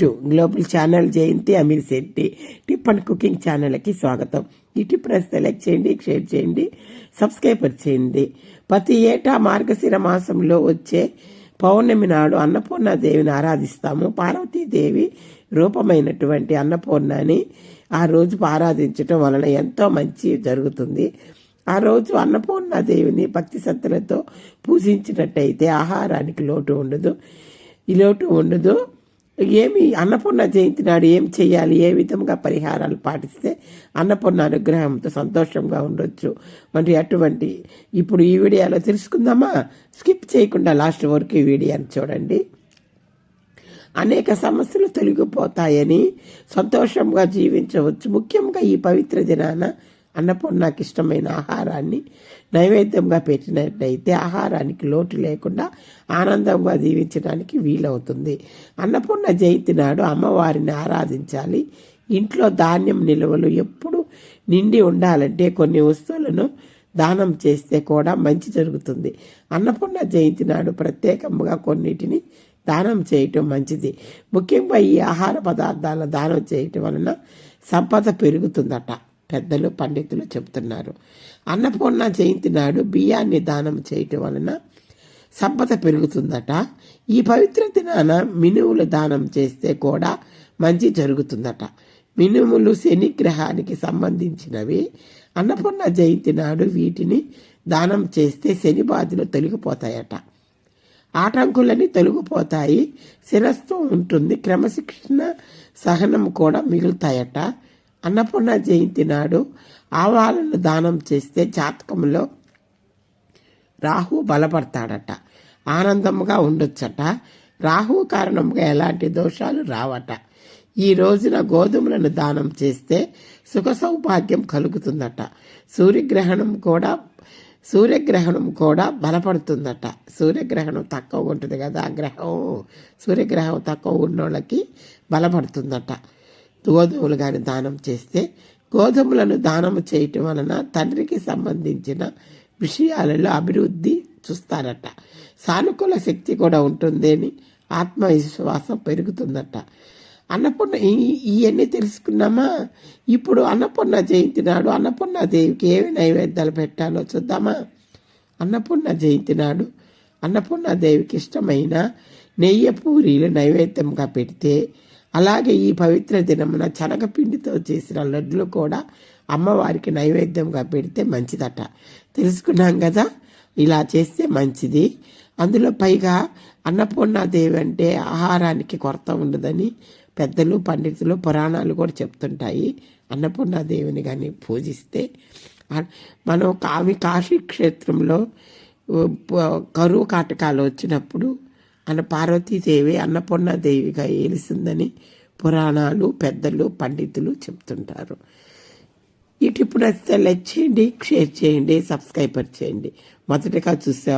To global channel Jayanti Amir Shetty. Tip and cooking ఛానల్కి స్వాగతం. ఈ టిప్ సెలెక్ట్ లైక్ చేయండి షేర్ చేయండి సబ్స్క్రైబర్ చేయండి. ప్రతి ఏటా మార్గశిర మాసంలో వచ్చే పౌర్ణమి నాడు అన్నపూర్ణాదేవిని ఆరాధిస్తాము. పార్వతీదేవి రూపమైనటువంటి అన్నపూర్ణని ఆ రోజు ఆరాధించటం వలన ఎంతో మంచి జరుగుతుంది. ఆ రోజు అన్నపూర్ణాదేవిని భక్తి సత్తులతో పూజించినట్టయితే ఆహారానికి లోటు ఉండదు. ఈ లోటు ఉండదు. ఏమి అన్నపూర్ణ జయంతి నాడు ఏం చేయాలి? ఏ విధంగా పరిహారాలు పాటిస్తే అన్నపూర్ణ అనుగ్రహంతో సంతోషంగా ఉండొచ్చు? మరి అటువంటి ఇప్పుడు ఈ వీడియోలో తెలుసుకుందామా? స్కిప్ చేయకుండా లాస్ట్ వరకు ఈ వీడియోని చూడండి. అనేక సమస్యలు తొలగిపోతాయని సంతోషంగా జీవించవచ్చు. ముఖ్యంగా ఈ పవిత్ర దినాన అన్నపూర్ణకి ఇష్టమైన ఆహారాన్ని నైవేద్యంగా పెట్టినట్లయితే ఆహారానికి లోటు లేకుండా ఆనందంగా జీవించడానికి వీలవుతుంది. అన్నపూర్ణ జయంతి నాడు అమ్మవారిని ఆరాధించాలి. ఇంట్లో ధాన్యం నిల్వలు ఎప్పుడు నిండి ఉండాలంటే కొన్ని వస్తువులను దానం చేస్తే కూడా మంచి జరుగుతుంది. అన్నపూర్ణ జయంతి నాడు ప్రత్యేకంగా కొన్నిటిని దానం చేయటం మంచిది. ముఖ్యంగా ఈ ఆహార పదార్థాల దానం చేయటం వలన సంపద పెరుగుతుందట. పెద్దలు పండితులు చెబుతున్నారు. అన్నపూర్ణ జయంతి నాడు బియ్యాన్ని దానం చేయటం వలన సంపద పెరుగుతుందట. ఈ పవిత్ర దినాన మినువులు దానం చేస్తే కూడా మంచి జరుగుతుందట. మినుములు శనిగ్రహానికి సంబంధించినవి. అన్నపూర్ణ జయంతి నాడు వీటిని దానం చేస్తే శని బాధలు తొలగిపోతాయట. ఆటంకులన్నీ తొలగిపోతాయి. శిరస్సు ఉంటుంది. క్రమశిక్షణ సహనం కూడా మిగులుతాయట. అన్నపూర్ణ జయంతి నాడు ఆవాలను దానం చేస్తే జాతకంలో రాహు బలపడతాడట. ఆనందంగా ఉండొచ్చట. రాహు కారణంగా ఎలాంటి దోషాలు రావట. ఈ రోజున గోధుమలను దానం చేస్తే సుఖ సౌభాగ్యం కలుగుతుందట. సూర్యగ్రహణం కూడా సూర్యగ్రహణం కూడా బలపడుతుందట. సూర్యగ్రహణం తక్కువ ఉంటుంది కదా ఆ గ్రహం సూర్యగ్రహం తక్కువ ఉన్నోళ్ళకి బలపడుతుందట. గోధుమలు కానీ దానం చేస్తే గోధుమలను దానం చేయటం వలన తండ్రికి సంబంధించిన విషయాలలో అభివృద్ధి చూస్తారట. సానుకూల శక్తి కూడా ఉంటుంది అని ఆత్మవిశ్వాసం పెరుగుతుందట. అన్నపూర్ణ ఇవన్నీ తెలుసుకున్నామా? ఇప్పుడు అన్నపూర్ణ జయంతి నాడు అన్నపూర్ణ దేవికి ఏమి నైవేద్యాలు పెట్టాలో చూద్దామా? అన్నపూర్ణ జయంతి నాడు అన్నపూర్ణ దేవికి ఇష్టమైన నెయ్యి పూరీలు నైవేద్యంగా పెడితే అలాగే ఈ పవిత్ర దినమున శనగపిండితో చేసిన లడ్లు కూడా అమ్మవారికి నైవేద్యంగా పెడితే మంచిదట. తెలుసుకున్నాం కదా? ఇలా చేస్తే మంచిది. అందులో పైగా అన్నపూర్ణాదేవి అంటే ఆహారానికి కొరత ఉండదని పెద్దలు పండితులు పురాణాలు కూడా చెప్తుంటాయి. అన్నపూర్ణాదేవిని కానీ పూజిస్తే. మనం కావి కాశీ క్షేత్రంలో కరువు కాటకాలు వచ్చినప్పుడు అన్న పార్వతీదేవి అన్నపూర్ణాదేవిగా ఏలిసిందని పురాణాలు పెద్దలు పండితులు చెప్తుంటారు. ఇటు ఇప్పుడు లైక్ చేయండి షేర్ చేయండి సబ్స్క్రైబర్ చేయండి. మొదటగా చూసే